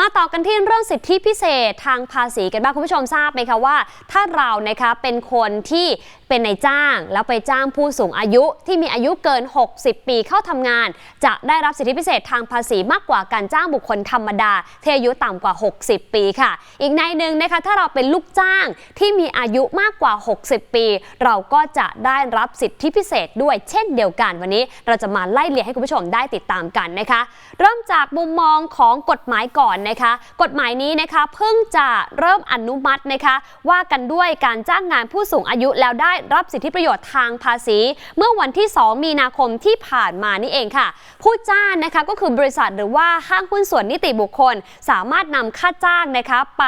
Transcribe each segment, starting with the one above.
มาต่อกันที่เรื่องสิทธิพิเศษทางภาษีกันบ้างคุณผู้ชมทราบไหมคะว่า ถ้าเรานะคะเป็นคนที่เป็นนายจ้าง แล้วไปจ้างผู้สูงอายุที่มีอายุเกิน 60 ปีเข้าทำงาน จะได้รับสิทธิพิเศษทางภาษีมากกว่าการจ้างบุคคลธรรมดาที่อายุต่ำกว่า 60 ปีค่ะ อีกในหนึ่งนะคะถ้าเราเป็นลูกจ้างที่มีอายุมากกว่า 60 ปี เราก็จะได้รับสิทธิพิเศษด้วยเช่นเดียวกัน วันนี้เราจะมาไล่เรียงให้คุณผู้ชมได้ติดตามกันนะคะ เริ่มจากมุมมองของกฎหมายก่อนนะคะ กฎหมายนี้นะคะเพิ่งจะเริ่มอนุมัตินะคะ ว่ากันด้วยการจ้างงานผู้สูงอายุแล้วได้รับสิทธิประโยชน์ทางภาษี เมื่อวันที่ 2 มีนาคมที่ผ่านมานี่เองค่ะ ผู้จ้างนะคะก็คือบริษัทหรือว่าห้างหุ้นส่วนนิติบุคคล สามารถนำค่าจ้างนะคะไป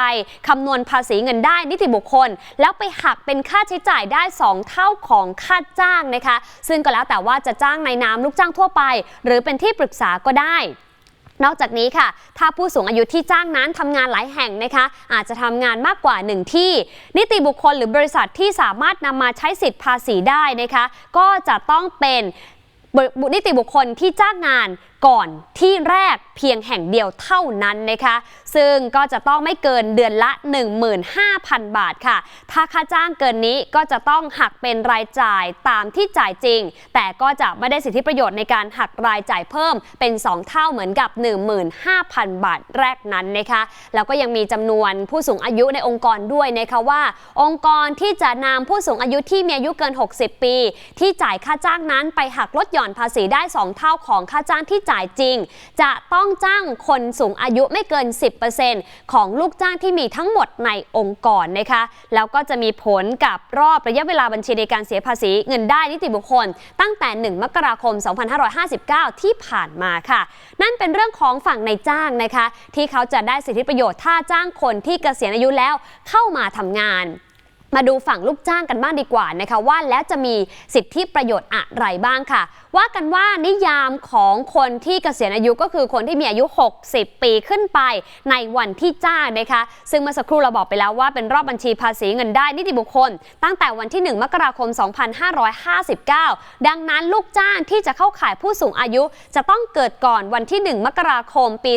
คำนวณภาษีเงินได้นิติบุคคล แล้วไปหักเป็นค่าใช้จ่ายได้ 2 เท่าของค่าจ้างนะคะ ซึ่งก็แล้วแต่ว่าจะจ้างในนามลูกจ้างทั่วไป หรือเป็นที่ปรึกษาก็ได้ นอกจากนี้ค่ะ ถ้าผู้สูงอายุที่จ้างนั้นทำงานหลายแห่งนะคะ อาจจะทำงานมากกว่า 1 ที่ นิติบุคคลหรือบริษัทที่สามารถนำมาใช้สิทธิภาษีได้นะคะ ก็จะต้องเป็นบุนิติบุคคลที่จ้างงาน ก่อนที่แรกเพียงแห่งเดียวเท่านั้นนะคะ ซึ่งก็จะต้องไม่เกินเดือนละ 15,000 บาทค่ะ ถ้าค่าจ้างเกินนี้ก็จะต้องหักเป็นรายจ่ายตามที่จ่ายจริง แต่ก็จะไม่ได้สิทธิประโยชน์ในการหักรายจ่ายเพิ่มเป็น 2 เท่าเหมือนกับ 15,000 บาทแรกนั้นนะคะแล้วก็ยังมีจำนวนผู้สูงอายุในองค์กรด้วยนะคะว่า องค์กรที่จะนำผู้สูงอายุที่มีอายุเกิน 60 ปี ที่จ่ายค่าจ้างนั้นไปหักลดหย่อนภาษีได้ 2 เท่าของค่าจ้างที่จ่ายจริง จะต้องจ้างคนสูงอายุไม่เกิน 10%ของลูกจ้างที่มีทั้งหมดในองค์กรนะคะ แล้วก็จะมีผลกับรอบระยะเวลาบัญชีในการเสียภาษีเงินได้นิติบุคคล ตั้งแต่ 1 มกราคม 2559 ที่ผ่านมาค่ะ นั่นเป็นเรื่องของฝั่งในจ้างนะคะ ที่เขาจะได้สิทธิประโยชน์ถ้าจ้างคนที่เกษียณอายุแล้วเข้ามาทำงาน มาดูฝั่งลูกจ้างกันบ้างดีกว่านะคะว่าแล้วจะมีสิทธิประโยชน์อะไรบ้างค่ะ ว่ากันว่านิยามของคนที่เกษียณอายุก็คือคนที่มีอายุ 60 ปีขึ้นไปในวันที่จ้างนะคะซึ่งเมื่อสักครู่เราบอกไปแล้วว่าเป็นรอบบัญชีภาษีเงินได้นิติบุคคล ตั้งแต่วันที่ 1 มกราคม 2559 ดังนั้นลูกจ้างที่จะเข้าข่ายผู้สูงอายุ จะต้องเกิดก่อนวันที่ 1 มกราคมปี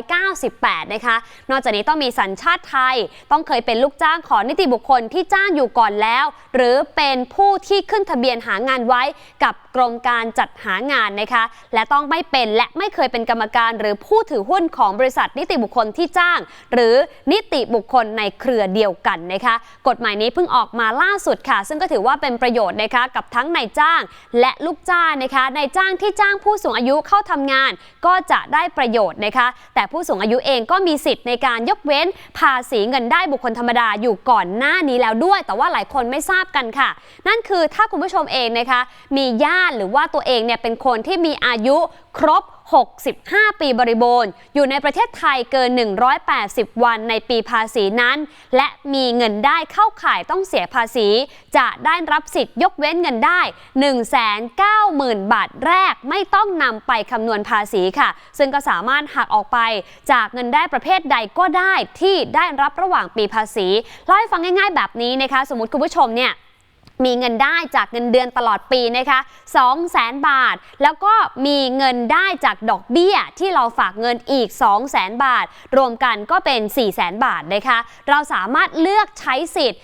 2498 นะคะนอกจากนี้ต้องมีสัญชาติไทย ต้องเคยเป็นลูกจ้างของนิติบุคคลที่จ้างอยู่ก่อนแล้ว หรือเป็นผู้ที่ขึ้นทะเบียนหางานไว้กับกรมการจัดหางานนะคะ และต้องไม่เป็นและไม่เคยเป็นกรรมการ หรือผู้ถือหุ้นของบริษัทนิติบุคคลที่จ้าง หรือนิติบุคคลในเครือเดียวกันนะคะ กฎหมายนี้เพิ่งออกมาล่าสุดค่ะ ซึ่งก็ถือว่าเป็นประโยชน์นะคะกับทั้งนายจ้าง และลูกจ้างนะคะนายจ้างที่จ้างผู้สูงอายุเข้าทำงาน ก็จะได้ประโยชน์นะคะ แต่ผู้สูงอายุเองก็มีสิทธิ์ในการยกเว้นภาษีเงินได้บุคคลธรรมดาอยู่ก่อนหน้านี้แล้วด้วย แต่ว่าหลายคนไม่ทราบกันค่ะ นั่นคือถ้าคุณผู้ชมเองนะคะ มีญาติหรือว่าตัวเองเนี่ยเป็นคนที่มีอายุครบ 65 ปีบริบูรณ์ อยู่ในประเทศไทยเกิน 180 วันในปีภาษีนั้น และมีเงินได้เข้าข่ายต้องเสียภาษี จะได้รับสิทธิ์ยกเว้นเงินได้ 190,000 บาทแรกไม่ต้องนำไปคำนวณภาษีค่ะ ซึ่งก็สามารถหักออกไปจากเงินได้ประเภทใดก็ได้ที่ได้รับระหว่างปีภาษีเล่าให้ฟังง่ายๆแบบนี้นะคะ สมมติคุณผู้ชมเนี่ย มีเงินได้จากเงินเดือนตลอดปีนะคะ2 0 0แสนบาท แล้วก็มีเงินได้จากดอกเบี้ยที่เราฝากเงินอีก 2 0 0แสนบาท รวมกันก็เป็น 4 0 0แสนบาทนะคะ เราสามารถเลือกใช้สิทธิ์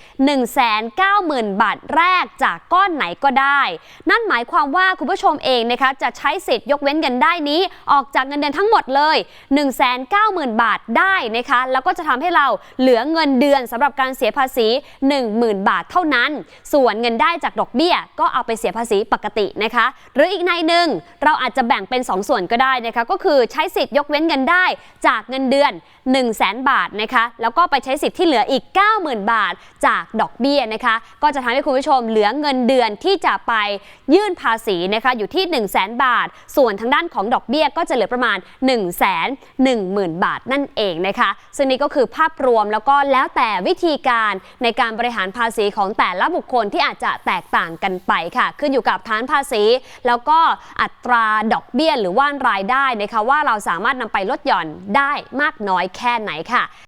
190,000 บาทแรกจากก้อนไหนก็ได้ นั่นหมายความว่าคุณผู้ชมเองนะคะจะใช้สิทธิ์ยกเว้นเงินได้นี้ออกจากเงินเดือนทั้งหมดเลย 190,000 บาทได้นะคะ แล้วก็จะทำให้เราเหลือเงินเดือนสำหรับการเสียภาษี 10,000 บาทเท่านั้น ส่วนเงินได้จากดอกเบี้ย ก็เอาไปเสียภาษีปกตินะคะ หรืออีกในหนึ่งเราอาจจะแบ่งเป็น2ส่วนก็ได้นะคะก็คือใช้สิทธิ์ยกเว้นเงินได้จากเงินเดือน 1 0 0 0 0แบาทนะคะแล้วก็ไปใช้สิทธิ์ที่เหลืออีก 90,000 บาทจากดอกเบี้ยนะคะก็จะทำให้คุณผู้ชมเหลือเงินเดือนที่จะไปยื่นภาษีนะคะอยู่ที่ 1 0 0 0 0แบาท ส่วนทางด้านของดอกเบี้ยก็จะเหลือประมาณ 1 1 0 0 0 0 บาทนั่นเองนะคะซึ่งนี่ก็คือภาพรวมแล้วก็แล้วแต่วิธีการในการบริหารภาษีของแต่ละบุคคลที่อาจจะแตกต่างกันไปค่ะ ขึ้นอยู่กับฐานภาษี แล้วก็อัตราดอกเบี้ยหรือว่ารายได้นะคะว่าเราสามารถนำไปลดหย่อนได้มากน้อยแค่ไหนค่ะ